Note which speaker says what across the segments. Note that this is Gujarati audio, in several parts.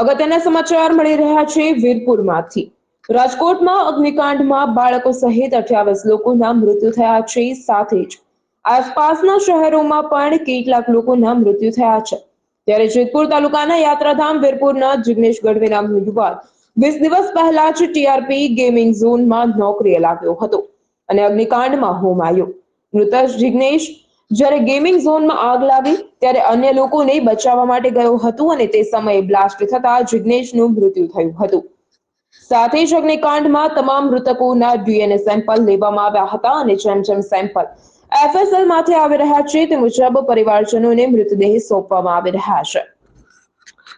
Speaker 1: અગત્યના સમાચાર મળી રહ્યા છે વીરપુરમાંથી. રાજકોટમાં અગ્નિકાંડમાં બાળકો સહિત અઠ્યાવીસ લોકોના મૃત્યુ થયા છે સાથે જ. આસપાસના શહેરોમાં પણ કેટલાક લોકોના મૃત્યુ થયા છે. ત્યારે જેતપુર તાલુકાના યાત્રાધામ વીરપુરના જિગ્નેશ ગઢવી નામનો યુવાન વીસ દિવસ પહેલા જ ટીઆરપી ગેમિંગ ઝોનમાં નોકરીએ લાગ્યો હતો અને અગ્નિકાંડમાં હોમાયો. મૃતક જિગ્નેશ જ્યારે ગેમિંગ ઝોનમાં આગ લાગી, ત્યારે અન્ય લોકોને બચાવવા માટે ગયો હતો અને તે સમયે બ્લાસ્ટ થતા જિગ્નેશનું મૃત્યુ થયું હતું. સાથે જ અગ્નિકાંડમાં તમામ મૃતકોના ડીએનએ સેમ્પલ લેવામાં આવ્યા હતા અને જેમ જેમ સેમ્પલ એફએસએલમાંથી આવી રહ્યા છે, તે મુજબ પરિવારજનોને મૃતદેહ સોંપવામાં આવી રહ્યા છે.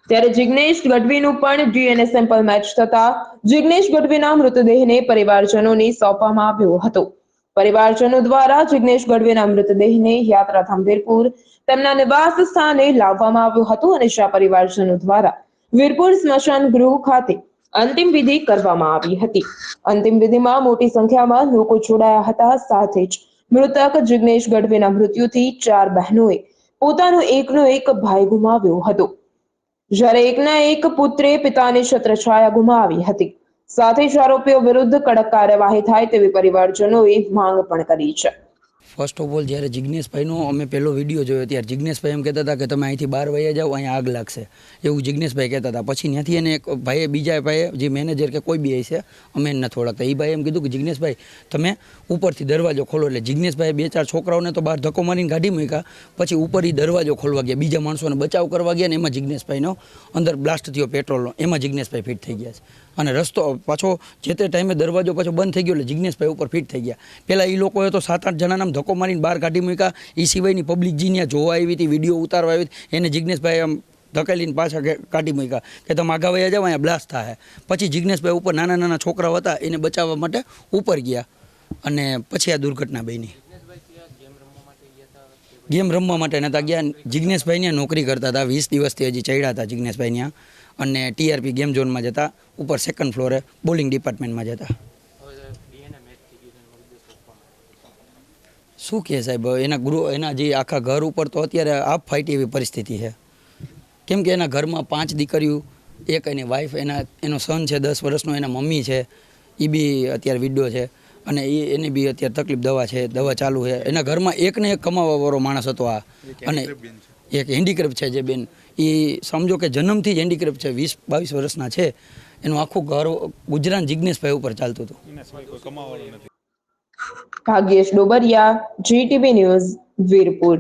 Speaker 1: ત્યારે જિગ્નેશ ગઢવીનું પણ ડીએનએ સેમ્પલ મેચ થતા જિગ્નેશ ગઢવીના મૃતદેહને પરિવારજનોને સોંપવામાં આવ્યો હતો. પરિવારજનો દ્વારા જિગ્નેશ ગઢવીના મૃતદેહને યાત્રાધામ વીરપુર તેમના નિવાસ સ્થાને લાવવામાં આવ્યું હતું અને શા પરિવારજનો દ્વારા વીરપુર સ્મશાન ગૃહ ખાતે અંતિમ વિધિ કરવામાં આવી હતી. અંતિમ વિધિમાં મોટી સંખ્યામાં લોકો જોડાયા હતા. સાથે જ મૃતક જિગ્નેશ ગઢવીના મૃત્યુથી ચાર બહેનોએ પોતાનો એકનો એક ભાઈ ગુમાવ્યો હતો. જ્યારે એકના એક પુત્રે પિતાની છત્રછાયા ગુમાવી હતી. સાથે જ આરોપીઓ વિરુદ્ધ કડક કાર્યવાહી થાય તેવી પરિવારજનોએ માંગ પણ કરી છે.
Speaker 2: ફર્સ્ટ ઓફ ઓલ જ્યારે જિજ્ઞેશભાઈનો અમે પહેલો વીડિયો જોયો ત્યારે જિજ્ઞેશભાઈ એમ કહેતા હતા કે તમે અહીંથી બહાર વહી જાઓ, અહીંયા આગ લાગશે. એવું જિજ્ઞેશભાઈ કહેતા હતા. પછી ત્યાંથી એને એક ભાઈએ, બીજા ભાઈએ, જે મેનેજર કે કોઈ બી છે અમે એને નથી એ ભાઈ એમ કીધું કે જિજ્ઞેશભાઈ તમે ઉપરથી દરવાજો ખોલો એટલે જિજ્ઞેશભાઈ બે ચાર છોકરાઓને તો બહાર ધક્કો મારીને કાઢી મૂક્યા. પછી ઉપર એ દરવાજો ખોલવા ગયા. બીજા માણસોને બચાવ કરવા ગયા ને એમાં જિજ્ઞેશભાઈનો અંદર બ્લાસ્ટ થયો પેટ્રોલનો એમાં જિજ્ઞેશભાઈ ફિટ થઈ ગયા છે. અને રસ્તો પાછો જે તે ટાઈમે દરવાજો પાછો બંધ થઈ ગયો એટલે જિજ્ઞેશભાઈ ઉપર ફિટ થઈ ગયા. પહેલાં એ લોકોએ તો સાત આઠ જણાના આમ ધક્કો મારીને બહાર કાઢી મૂક્યા. એ સિવાયની પબ્લિક જે ત્યાં જોવા આવી હતી, વીડિયો ઉતારવા આવી એને જિજ્ઞેશભાઈ આમ ધકેલીને પાછા કાઢી મૂક્યા કે તમે આગા વયા જાઓ, અહીંયા બ્લાસ્ટ થાય. પછી જિજ્ઞેશભાઈ ઉપર નાના નાના છોકરાઓ હતા, એને બચાવવા માટે ઉપર ગયા. અને પછી આ દુર્ઘટના બની. ગેમ રમવા માટે નતા ગયા. જિજ્ઞેશભાઈ નોકરી કરતા હતા. વીસ દિવસથી હજી ચડ્યા હતા જિજ્ઞેશભાઈ ત્યાં અને ટીઆરપી ગેમ ઝોનમાં જતા, ઉપર સેકન્ડ ફ્લોરે બોલિંગ ડિપાર્ટમેન્ટમાં જતા. શું કહે સાહેબ? એના ગૃહ એના જે આખા ઘર ઉપર તો અત્યારે આપ ફાઈટી એવી પરિસ્થિતિ છે. કેમ કે એના ઘરમાં પાંચ દીકરીઓ એક એની વાઈફ એના એનો સન છે દસ વર્ષનો એના મમ્મી છે એ બી અત્યારે વિડો છે અને એ એને બી અત્યારે તકલીફ દવા છે દવા ચાલુ છે. એના ઘરમાં એક ને એક કમાવાવાળો માણસ હતો આ. અને એક હેન્ડીક્રાફ્ટ છે જે બેન. એ સમજો કે જન્મથી જ હેન્ડીક્રાફ્ટ છે વીસ બાવીસ વર્ષના છે. એનું આખું ઘર ગુજરાત જિજ્ઞેશભાઈ ઉપર ચાલતું હતું.
Speaker 1: Bhagyesh Dobariya GTV news Virpur